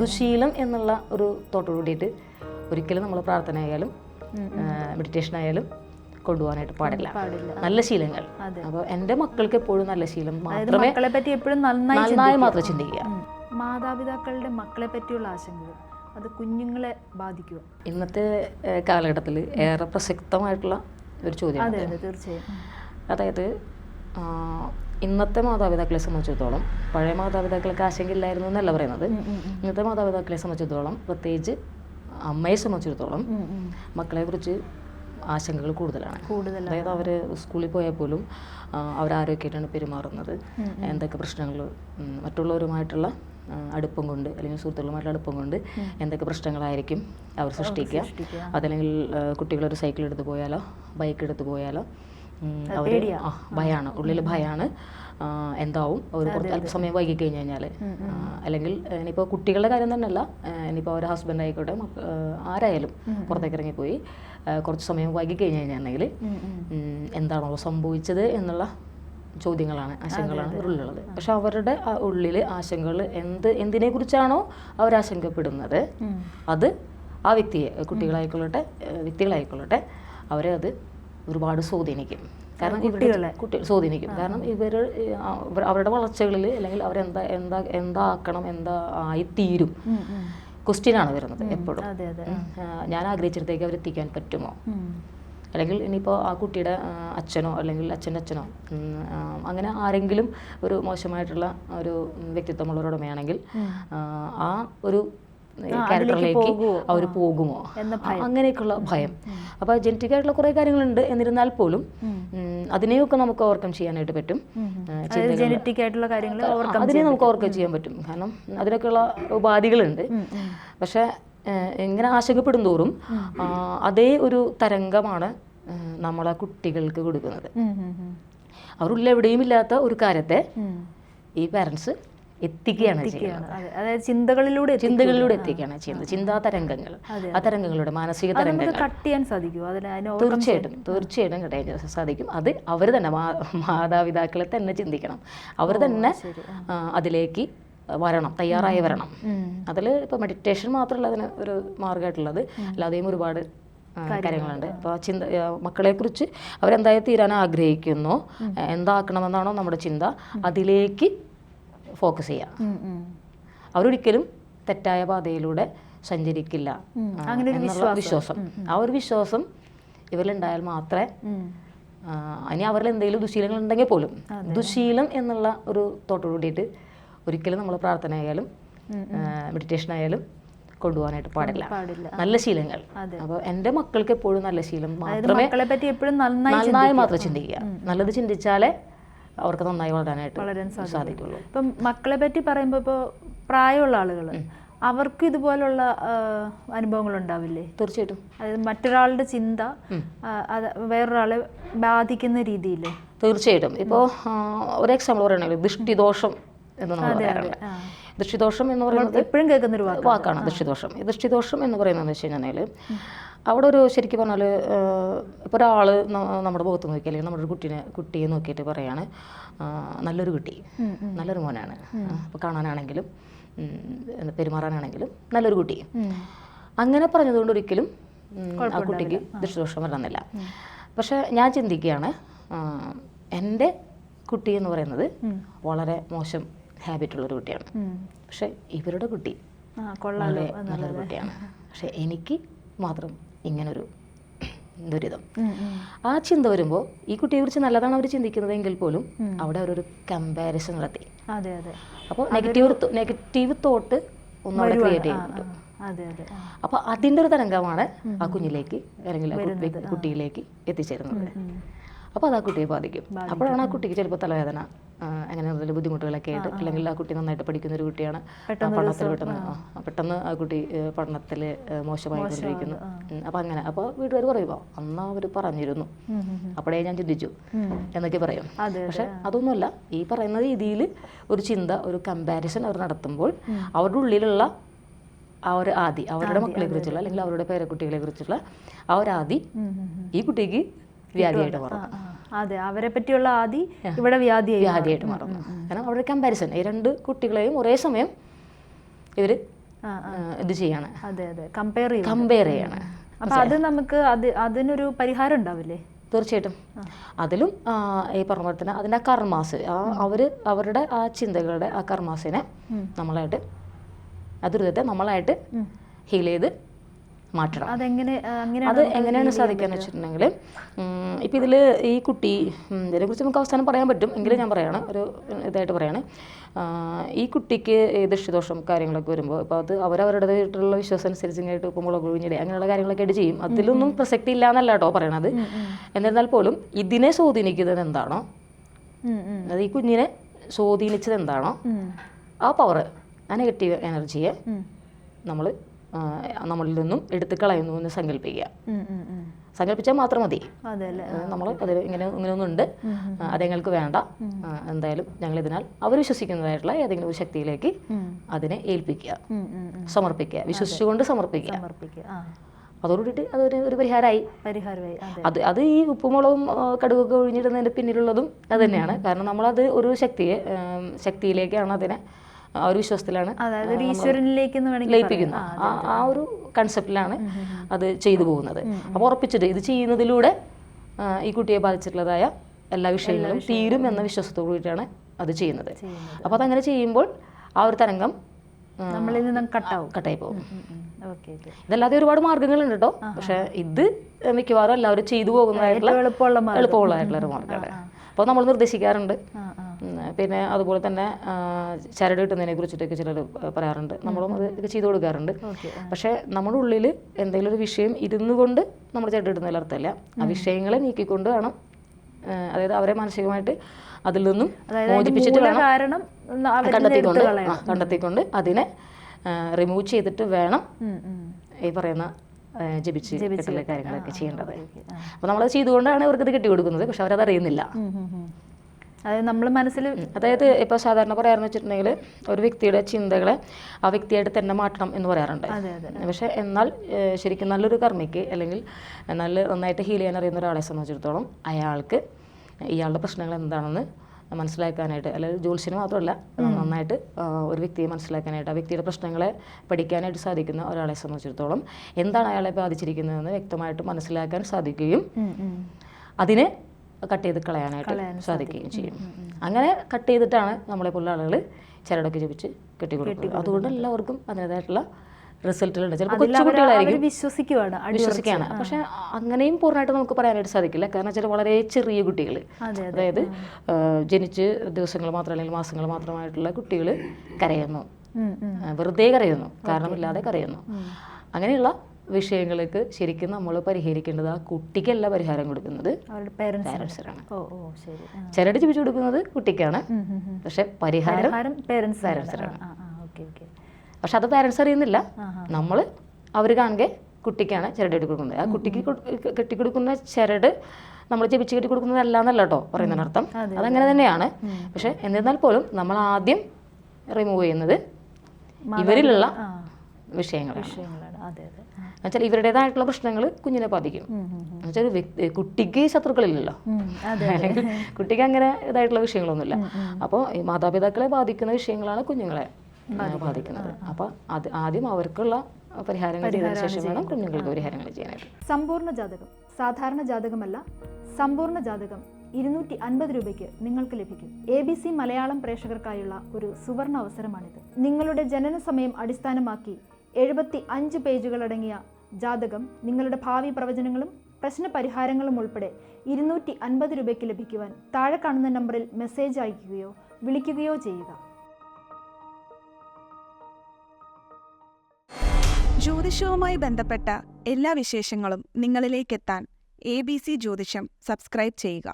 ദുശീലം എന്നുള്ള ഒരു തോട്ടോട് കൂടിയിട്ട് ഒരിക്കലും നമ്മൾ പ്രാർത്ഥന ആയാലും മെഡിറ്റേഷൻ ആയാലും കൊണ്ടുപോകാനായിട്ട് പാടില്ല. നല്ല ശീലങ്ങൾ. അപ്പൊ അപ്പോൾ എന്റെ മക്കൾക്ക് എപ്പോഴും നല്ല ശീലം മാത്രമേ മക്കളെ പറ്റി എപ്പോഴും നന്നായി മാത്രം ചിന്തിക്കുക. മാതാപിതാക്കളുടെ മക്കളെ പറ്റിയുള്ള ആശങ്ക അത് കുഞ്ഞുങ്ങളെ ബാധിക്കുക. ഇന്നത്തെ കാലഘട്ടത്തിൽ ഏറെ പ്രസക്തമായിട്ടുള്ള ഒരു ചോദ്യമാണ് തീർച്ചയായും. അതായത് ഇന്നത്തെ മാതാപിതാക്കളെ സംബന്ധിച്ചിടത്തോളം പഴയ മാതാപിതാക്കൾക്ക് ആശങ്കയില്ലായിരുന്നു എന്നല്ല പറയുന്നത്. ഇന്നത്തെ മാതാപിതാക്കളെ സംബന്ധിച്ചിടത്തോളം പ്രത്യേകിച്ച് അമ്മയെ സംബന്ധിച്ചിടത്തോളം മക്കളെ കുറിച്ച് മക്കളെക്കുറിച്ച് ആശങ്കകൾ കൂടുതലാണ്. കൂടുതൽ അതായത് അവർ സ്കൂളിൽ പോയാൽ പോലും അവർ അവരാരൊക്കെയായിട്ടാണ് പെരുമാറുന്നത് എന്തൊക്കെ പ്രശ്നങ്ങൾ മറ്റുള്ളവരുമായിട്ടുള്ള അടുപ്പം കൊണ്ട് അല്ലെങ്കിൽ സുഹൃത്തുക്കളുമായിട്ടുള്ള അടുപ്പം കൊണ്ട് എന്തൊക്കെ പ്രശ്നങ്ങളായിരിക്കും അവർ സൃഷ്ടിക്കുക. അതല്ലെങ്കിൽ കുട്ടികളൊരു സൈക്കിൾ എടുത്ത് പോയാലോ ബൈക്ക് എടുത്ത് പോയാലോ അവർ ഭയമാണ് ഉള്ളിൽ ഭയമാണ് എന്താവും? ഒരു കുറച്ച് അല്പസമയം വൈകി കഴിഞ്ഞു കഴിഞ്ഞാൽ അല്ലെങ്കിൽ ഇനിയിപ്പോൾ കുട്ടികളുടെ കാര്യം തന്നെയല്ല. ഇനിയിപ്പോൾ ഒരു ഹസ്ബൻഡ് ആയിക്കോട്ടെ ആരായാലും പുറത്തേക്ക് ഇറങ്ങിപ്പോയി കുറച്ച് സമയം വൈകി കഴിഞ്ഞു കഴിഞ്ഞിട്ടുണ്ടെങ്കിൽ. ഉം, എന്താണോ സംഭവിച്ചത് എന്നുള്ള ചോദ്യങ്ങളാണ് ആശങ്കകളാണ് ഉള്ളിലുള്ളത് പക്ഷെ അവരുടെ ഉള്ളിൽ ആശങ്കകൾ എന്ത് എന്തിനെ കുറിച്ചാണോ അവർ ആശങ്കപ്പെടുന്നത് അത് ആ വ്യക്തിയെ കുട്ടികളായിക്കൊള്ളട്ടെ വ്യക്തികളായിക്കൊള്ളട്ടെ അവരെ അത് ഒരുപാട് സ്വാധീനിക്കും. കാരണം ഇവരുടെ കുട്ടികൾ സ്വാധീനിക്കും. കാരണം ഇവർ അവരുടെ വളർച്ചകളിൽ അല്ലെങ്കിൽ അവരെന്താ എന്താ എന്താക്കണം എന്താ ആയിത്തീരും. ക്വസ്റ്റ്യനാണ് വരുന്നത് എപ്പോഴും. ഞാൻ ആഗ്രഹിച്ചിടത്തേക്ക് അവരെത്തിക്കാൻ പറ്റുമോ? അല്ലെങ്കിൽ ഇനിയിപ്പോൾ ആ കുട്ടിയുടെ അച്ഛനോ അല്ലെങ്കിൽ അച്ഛന്റെ അച്ഛനോ അങ്ങനെ ആരെങ്കിലും ഒരു മോശമായിട്ടുള്ള ഒരു വ്യക്തിത്വമുള്ളവരോടമയാണെങ്കിൽ ആ ഒരു ക്യാരക്ടറിലേക്ക് അവർ പോകുമോ? അങ്ങനെയൊക്കെയുള്ള ഭയം. അപ്പോൾ ജനറ്റിക് ആയിട്ടുള്ള കുറേ കാര്യങ്ങളുണ്ട്. എന്നിരുന്നാൽ പോലും അതിനെയൊക്കെ നമുക്ക് ഓവർകം ചെയ്യാനായിട്ട് പറ്റും. ജനറ്റിക് ആയിട്ടുള്ള കാര്യങ്ങൾ അതിനെ നമുക്ക് ഓവർകം ചെയ്യാൻ പറ്റും. കാരണം അതിനൊക്കെയുള്ള ഉപാധികളുണ്ട്. പക്ഷെ ഇങ്ങനെ ആശങ്കപ്പെടും തോറും അതേ ഒരു തരംഗമാണ് നമ്മളെ കുട്ടികൾക്ക് കൊടുക്കുന്നത്. അവരുള്ള എവിടെയും ഇല്ലാത്ത ഒരു കാര്യത്തെ ഈ പാരൻസ് എത്തിക്കുകയാണ് ചെയ്യുന്നത്. അതായത് ചിന്തകളിലൂടെ ചിന്തകളിലൂടെ എത്തിക്കുകയാണ് ചെയ്യുന്നത്. ചിന്താ തരംഗങ്ങൾ ആ തരംഗങ്ങളുടെ മാനസിക തരംഗങ്ങൾ. കട്ട് ചെയ്യാൻ സാധിക്കും. തീർച്ചയായിട്ടും തീർച്ചയായിട്ടും കട്ട് ചെയ്യാൻ സാധിക്കും. അത് അവർ തന്നെ മാതാപിതാക്കളെ തന്നെ ചിന്തിക്കണം. അവർ തന്നെ അതിലേക്ക് വരണം തയ്യാറായി വരണം. അതിൽ ഇപ്പോൾ മെഡിറ്റേഷൻ മാത്രമല്ല അതിന് ഒരു മാർഗമായിട്ടുള്ളത് അല്ലാതെയും ഒരുപാട് കാര്യങ്ങളുണ്ട്. അപ്പോൾ ചിന്ത മക്കളെ മക്കളെക്കുറിച്ച് അവരെന്തായി തീരാൻ ആഗ്രഹിക്കുന്നു എന്താക്കണമെന്നാണോ നമ്മുടെ ചിന്ത. അതിലേക്ക് ഫോക്കസ് ചെയ്യുക. അവരൊരിക്കലും തെറ്റായ പാതയിലൂടെ സഞ്ചരിക്കില്ല. അങ്ങനെ ഒരു വിശ്വാസം. ആ ഒരു വിശ്വാസം ഇവരിലുണ്ടായാൽ മാത്രമേ ഇനി അവരിൽ എന്തെങ്കിലും ദുശീലങ്ങൾ ഉണ്ടെങ്കിൽ പോലും ദുശീലം എന്നുള്ള ഒരു തോട്ടോട് കൂടിയിട്ട് ഒരിക്കലും നമ്മൾ പ്രാർത്ഥന ആയാലും മെഡിറ്റേഷൻ ആയാലും കൊണ്ടുപോകാനായിട്ട് പാടില്ല. നല്ല ശീലങ്ങൾ. അപ്പോൾ എന്റെ മക്കൾക്ക് എപ്പോഴും നല്ല ശീലം മാത്രമേ മക്കളെ പറ്റി എപ്പോഴും നന്നായി നന്നായി മാത്രം ചിന്തിക്കുക. നല്ലത് ചിന്തിച്ചാലേ അവർക്ക് നന്നായി വളരാനായിട്ട് വളരാൻ സാധിക്കുള്ളൂ. ഇപ്പം മക്കളെ പറ്റി പറയുമ്പോൾ ഇപ്പോൾ പ്രായമുള്ള ആളുകൾ അവർക്ക് ഇതുപോലുള്ള അനുഭവങ്ങൾ ഉണ്ടാവില്ലേ? തീർച്ചയായിട്ടും. അതായത് മറ്റൊരാളുടെ ചിന്ത അത് വേറൊരാളെ ബാധിക്കുന്ന രീതിയിൽ തീർച്ചയായിട്ടും. ഇപ്പോൾ ഒരു എക്സാമ്പിൾ പറയുകയാണെങ്കിൽ ദൃഷ്ടിദോഷം എന്ന് നമ്മൾ പറയാറുണ്ട്. ദൃഷ്ടിദോഷം എന്ന് പറയുന്നത് എപ്പോഴും കേൾക്കുന്ന ഒരു വാക്കാണ് ദൃഷ്ടിദോഷം. ദൃഷ്ടിദോഷം എന്ന് പറയുന്നത് വെച്ച് കഴിഞ്ഞാൽ അവിടെ ഒരു ശരിക്കും പറഞ്ഞാൽ ഇപ്പോൾ ഒരാൾ നമ്മുടെ മുഖത്ത് നോക്കി അല്ലെങ്കിൽ നമ്മുടെ ഒരു കുട്ടീനെ കുട്ടിയെ നോക്കിയിട്ട് പറയാണ് നല്ലൊരു കുട്ടി നല്ലൊരു മോനാണ്. അപ്പോൾ കാണാനാണെങ്കിലും പെരുമാറാനാണെങ്കിലും നല്ലൊരു കുട്ടി. അങ്ങനെ പറഞ്ഞതുകൊണ്ട് ഒരിക്കലും ആ കുട്ടിക്ക് ദുഷ്ടദോഷം വരണമെന്നില്ല. പക്ഷെ ഞാൻ ചിന്തിക്കുകയാണ് എന്റെ കുട്ടി എന്ന് പറയുന്നത് വളരെ മോശം ഹാബിറ്റുള്ളൊരു കുട്ടിയാണ്. പക്ഷെ ഇവരുടെ കുട്ടി വളരെ നല്ലൊരു കുട്ടിയാണ്. പക്ഷെ എനിക്ക് മാത്രം ഇങ്ങനൊരു ദുരിതം. ആ ചിന്ത വരുമ്പോൾ ഈ കുട്ടിയെ കുറിച്ച് നല്ലതാണ് അവർ ചിന്തിക്കുന്നതെങ്കിൽ പോലും അവിടെ അവരൊരു കമ്പാരിസൺ നടത്തി. അതെ അതെ. അപ്പോൾ നെഗറ്റീവ് നെഗറ്റീവ് തോട്ട് ഒന്നുകൂടെ ക്രിയേറ്റ് ചെയ്യുന്നുണ്ട് അപ്പോൾ അതിന്റെ ഒരു തരംഗമാണ് ആ കുഞ്ഞിലേക്ക് അല്ലെങ്കിൽ കുട്ടിയിലേക്ക് എത്തിച്ചേരുന്നത്. അപ്പോൾ അത് ആ കുട്ടിയെ ബാധിക്കും. അപ്പോഴാണ് ആ കുട്ടിക്ക് ചിലപ്പോൾ തലവേദന അങ്ങനെ എന്തെങ്കിലും ബുദ്ധിമുട്ടുകളൊക്കെ ആയിട്ട് അല്ലെങ്കിൽ ആ കുട്ടി നന്നായിട്ട് പഠിക്കുന്ന ഒരു കുട്ടിയാണ്. പഠനത്തിൽ പെട്ടെന്ന് പെട്ടെന്ന് ആ കുട്ടി പഠനത്തിൽ മോശമായിക്കൊണ്ടിരിക്കുന്നു. കൊണ്ടിരിക്കുന്നു അപ്പോൾ അങ്ങനെ അപ്പോൾ വീട്ടുകാർ പറയുമ്പോൾ അന്ന് അവർ പറഞ്ഞിരുന്നു. അപ്പോഴേ ഞാൻ ചിന്തിച്ചു. എന്നൊക്കെ പറയും. പക്ഷെ അതൊന്നുമല്ല ഈ പറയുന്ന രീതിയിൽ ഒരു ചിന്ത ഒരു കമ്പാരിസൺ അവർ നടത്തുമ്പോൾ അവരുടെ ഉള്ളിലുള്ള ആ ഒരു ആദി അവരുടെ മക്കളെ കുറിച്ചുള്ള അല്ലെങ്കിൽ അവരുടെ പേരക്കുട്ടികളെ കുറിച്ചുള്ള ആ ഒരു ആദി. ഈ കുട്ടിക്ക് വ്യാധിയായിട്ട് മാറും. ആ. അതെ അവരെ പറ്റിയുള്ള ആദി ഇവിടെ വ്യാധി വ്യാധിയായിട്ട് മാറുന്നു. കാരണം അവരുടെ കമ്പാരിസൺ ഈ രണ്ട് കുട്ടികളെയും ഒരേ സമയം ഇവർ ഇത് ചെയ്യാണ്. അതെ അതെ കമ്പയർ ചെയ്യും കമ്പയർ ചെയ്യാണ്. അപ്പൊ അത് നമുക്ക് അത് അതിനൊരു പരിഹാരം ഉണ്ടാവില്ലേ? തീർച്ചയായിട്ടും. അതിലും ഈ പറഞ്ഞ പോലെ തന്നെ അതിന്റെ ആ കർമാസ് ആ അവർ അവരുടെ ആ ചിന്തകളുടെ ആ കർമാസിനെ നമ്മളായിട്ട് ആ ദുരിതത്തെ നമ്മളായിട്ട് ഹീൽ ചെയ്ത് മാറ്റണം. അതെങ്ങനെ അത് എങ്ങനെയാണ് സാധിക്കാന്ന് വെച്ചിട്ടുണ്ടെങ്കിൽ ഇപ്പം ഇതിൽ ഈ കുട്ടി ഇതിനെ ഇതിനെക്കുറിച്ച് നമുക്ക് അവസാനം പറയാൻ പറ്റും. എങ്കിലും ഞാൻ പറയാണ് ഒരു ഇതായിട്ട് പറയാണ്. ഈ കുട്ടിക്ക് ദൃഷ്ടിദോഷം കാര്യങ്ങളൊക്കെ വരുമ്പോൾ ഇപ്പോൾ അത് അവരവരുടേതായിട്ടുള്ള വിശ്വാസം അനുസരിച്ച് ഇങ്ങോട്ട് ഇപ്പോൾ മുളക് കുഴിഞ്ഞിടെ അങ്ങനെയുള്ള കാര്യങ്ങളൊക്കെ ആയിട്ട് ചെയ്യും. അതിലൊന്നും പ്രസക്തി ഇല്ല എന്നല്ല കേട്ടോ പറയണത്. എന്നിരുന്നാൽ പോലും ഇതിനെ സ്വാധീനിക്കുന്നത് എന്താണോ ഉം, ഈ കുഞ്ഞിനെ സ്വാധീനിച്ചത് എന്താണോ ആ പവർ ആ നെഗറ്റീവ് എനർജിയെ നമ്മൾ നമ്മളിൽ നിന്നും എടുത്തു കളയുന്നു എന്ന് സങ്കല്പിക്കുക. സങ്കല്പിച്ചാൽ മാത്രം മതി. നമ്മൾ അതിൽ ഇങ്ങനെ ഇങ്ങനെ ഒന്നുണ്ട് അത് ഞങ്ങൾക്ക് വേണ്ട. എന്തായാലും ഞങ്ങൾ ഇതിനാൽ അവർ വിശ്വസിക്കുന്നതായിട്ടുള്ള ഏതെങ്കിലും ഒരു ശക്തിയിലേക്ക് അതിനെ ഏൽപ്പിക്കുക. സമർപ്പിക്കുക. വിശ്വസിച്ചുകൊണ്ട് സമർപ്പിക്കുക. അതോടുകൂടി അതോടുകൂടിയിട്ട് അതൊരു ഒരു പരിഹാരമായി. പരിഹാരമായി. അതെ. അത് ഈ ഉപ്പുമുളകും കടുകൊക്കെ ഒഴിഞ്ഞിടുന്നതിന്റെ പിന്നിലുള്ളതും അത് തന്നെയാണ്. കാരണം നമ്മളത് ഒരു ശക്തിയെ ശക്തിയിലേക്കാണ് അതിനെ ആ ഒരു വിശ്വാസത്തിലാണ് ലയിപ്പിക്കുന്നത് ആ ഒരു കൺസെപ്റ്റിലാണ് അത് ചെയ്തു പോകുന്നത്. അപ്പോൾ ഉറപ്പിച്ചിട്ട് ഇത് ചെയ്യുന്നതിലൂടെ ഈ കുട്ടിയെ ബാധിച്ചിട്ടുള്ളതായ എല്ലാ വിഷയങ്ങളും തീരും എന്ന വിശ്വാസത്തോടു കൂടിയിട്ടാണ് അത് ചെയ്യുന്നത്. അപ്പോൾ അതങ്ങനെ ചെയ്യുമ്പോൾ ആ ഒരു തരംഗം നമ്മളിൽ നിന്നും കട്ടാവും. കട്ടായി പോകും ഇതല്ലാതെ ഒരുപാട് മാർഗങ്ങളുണ്ട് കേട്ടോ പക്ഷെ ഇത് മിക്കവാറും എല്ലാവരും ചെയ്തു പോകുന്നതായിട്ടുള്ള. എളുപ്പമുള്ളതായിട്ടുള്ള ഒരു മാർഗമാണ് അപ്പോൾ നമ്മൾ നിർദ്ദേശിക്കാറുണ്ട്. പിന്നെ അതുപോലെ തന്നെ ചരട് കിട്ടുന്നതിനെ കുറിച്ചിട്ടൊക്കെ ചിലർ പറയാറുണ്ട്. നമ്മളും അത് ചെയ്തു കൊടുക്കാറുണ്ട്. പക്ഷേ നമ്മുടെ ഉള്ളിൽ എന്തെങ്കിലും ഒരു വിഷയം ഇരുന്നു കൊണ്ട് നമ്മൾ ചരട് കിട്ടുന്നതിൽ അർത്ഥമല്ല ആ വിഷയങ്ങളെ നീക്കിക്കൊണ്ട് വേണം അതായത് അവരെ മാനസികമായിട്ട് അതിൽ നിന്നും മോചിപ്പിച്ചിട്ട് വേണം കണ്ടെത്തിക്കൊണ്ട് കണ്ടെത്തിക്കൊണ്ട് അതിനെ റിമൂവ് ചെയ്തിട്ട് വേണം. ഈ പറയുന്ന ജപിച്ച് കെട്ടൽ കാര്യങ്ങളൊക്കെ ചെയ്യേണ്ടത്. അപ്പോൾ നമ്മളത് ചെയ്തുകൊണ്ടാണ് ഇത് കെട്ടിക്കൊടുക്കുന്നത്. പക്ഷെ അവരത് അറിയുന്നില്ല. അതായത് നമ്മൾ മനസ്സിൽ അതായത് ഇപ്പോൾ സാധാരണ പറയാറെന്ന് വെച്ചിട്ടുണ്ടെങ്കിൽ ഒരു വ്യക്തിയുടെ ചിന്തകളെ ആ വ്യക്തിയായിട്ട് തന്നെ മാറ്റണം എന്ന് പറയാറുണ്ട്. പക്ഷേ എന്നാൽ ശരിക്കും നല്ലൊരു കർമ്മിക്ക് അല്ലെങ്കിൽ നല്ല നന്നായിട്ട് ഹീൽ ചെയ്യാൻ അറിയുന്ന ഒരാളെ സംബന്ധിച്ചിടത്തോളം അയാൾക്ക് ഇയാളുടെ പ്രശ്നങ്ങൾ എന്താണെന്ന് മനസ്സിലാക്കാനായിട്ട് അല്ലെങ്കിൽ ജോത്സ്യന് മാത്രമല്ല നന്നായിട്ട് ഒരു വ്യക്തിയെ മനസ്സിലാക്കാനായിട്ട് ആ വ്യക്തിയുടെ പ്രശ്നങ്ങളെ പഠിക്കാനായിട്ട് സാധിക്കുന്ന ഒരാളെ സംബന്ധിച്ചിടത്തോളം എന്താണ് അയാളെ ബാധിച്ചിരിക്കുന്നതെന്ന് വ്യക്തമായിട്ട് മനസ്സിലാക്കാൻ സാധിക്കുകയും. അതിനെ കട്ട് ചെയ്ത് കളയാനായിട്ട് സാധിക്കുകയും ചെയ്യും. അങ്ങനെ കട്ട് ചെയ്തിട്ടാണ് നമ്മളെ പോലുള്ള ആളുകൾ ചരടൊക്കെ കെട്ടി കെട്ടിക്കൊടുക്കുന്നത് അതുകൊണ്ട് എല്ലാവർക്കും അതിന്റെതായിട്ടുള്ള റിസൾട്ടുകളുണ്ട്. ചിലപ്പോൾ കൊച്ചുകുട്ടികളായിരിക്കും അടി- വിശ്വസിക്കുകയാണ്. പക്ഷെ അങ്ങനെയും പൂർണമായിട്ട് നമുക്ക് പറയാനായിട്ട് സാധിക്കില്ല. കാരണം വെച്ചാൽ വളരെ ചെറിയ കുട്ടികൾ അതെ അതെ. അതായത് ജനിച്ച് ദിവസങ്ങൾ മാത്രം അല്ലെങ്കിൽ മാസങ്ങൾ മാത്രമായിട്ടുള്ള കുട്ടികൾ കരയുന്നു. വെറുതെ കരയുന്നു. കാരണമില്ലാതെ കരയുന്നു. അങ്ങനെയുള്ള വിഷയങ്ങൾക്ക് ശരിക്കും നമ്മൾ പരിഹരിക്കേണ്ടത് ആ കുട്ടിക്കല്ല പരിഹാരം കൊടുക്കുന്നത് പാരൻസിനാണ് ആ. ചരട് കൊടുക്കുന്നത് കുട്ടിക്കാണ്. പക്ഷെ പരിഹാരം പാരൻസിനാണ് പക്ഷെ അത് പേരൻസ് അറിയുന്നില്ല. നമ്മൾ അവർ കാണുക കുട്ടിക്കാണ് ചിരട് കെട്ടി കൊടുക്കുന്നത്. ആ കുട്ടിക്ക് കൊടു- കെട്ടിക്കൊടുക്കുന്ന ചിരട് നമ്മൾ ജപിച്ച് കെട്ടി കൊടുക്കുന്നതല്ല എന്നല്ല കേട്ടോ പറയുന്നതിനർത്ഥം അതങ്ങനെ തന്നെയാണ്. പക്ഷെ എന്നിരുന്നാൽ പോലും നമ്മൾ ആദ്യം റിമൂവ് ചെയ്യുന്നത് ഇവരിലുള്ള വിഷയങ്ങളാണ്. വിഷയങ്ങളാണ്. അതെ അതെ. എന്നുവെച്ചാൽ ഇവരുടേതായിട്ടുള്ള പ്രശ്നങ്ങൾ കുഞ്ഞിനെ ബാധിക്കും. എന്നുവെച്ചാൽ വ്യക്തി കുട്ടിക്ക് ശത്രുക്കളില്ലല്ലോ. അല്ലെങ്കിൽ കുട്ടിക്ക് അങ്ങനെ ഇതായിട്ടുള്ള വിഷയങ്ങളൊന്നുമില്ല. അപ്പോൾ മാതാപിതാക്കളെ ബാധിക്കുന്ന വിഷയങ്ങളാണ് കുഞ്ഞുങ്ങളെ ബാധിക്കുന്നത്. അപ്പോൾ അത് ആദ്യം അവർക്കുള്ള പരിഹാരങ്ങൾ ചെയ്തതിനു ശേഷം വേണം കുഞ്ഞുങ്ങൾക്ക് പരിഹാരങ്ങൾ ചെയ്യാനായിട്ട്. സമ്പൂർണ ജാതകം സാധാരണ ജാതകമല്ല സമ്പൂർണ ജാതകം ഇരുന്നൂറ്റി അൻപത് രൂപയ്ക്ക് നിങ്ങൾക്ക് ലഭിക്കും. എ ബി സി മലയാളം പ്രേക്ഷകർക്കായുള്ള ഒരു സുവർണ അവസരമാണിത്. നിങ്ങളുടെ ജനന സമയം അടിസ്ഥാനമാക്കി എഴുപത്തി അഞ്ച് പേജുകളടങ്ങിയ ജാതകം നിങ്ങളുടെ ഭാവി പ്രവചനങ്ങളും പ്രശ്ന പരിഹാരങ്ങളും ഉൾപ്പെടെ ഇരുന്നൂറ്റി അൻപത് രൂപയ്ക്ക് ലഭിക്കുവാൻ താഴെ കാണുന്ന നമ്പറിൽ മെസ്സേജ് അയക്കുകയോ വിളിക്കുകയോ ചെയ്യുക. ജ്യോതിഷവുമായി ബന്ധപ്പെട്ട എല്ലാ വിശേഷങ്ങളും നിങ്ങളിലേക്കെത്താൻ എ ബി സി ജ്യോതിഷം സബ്സ്ക്രൈബ് ചെയ്യുക.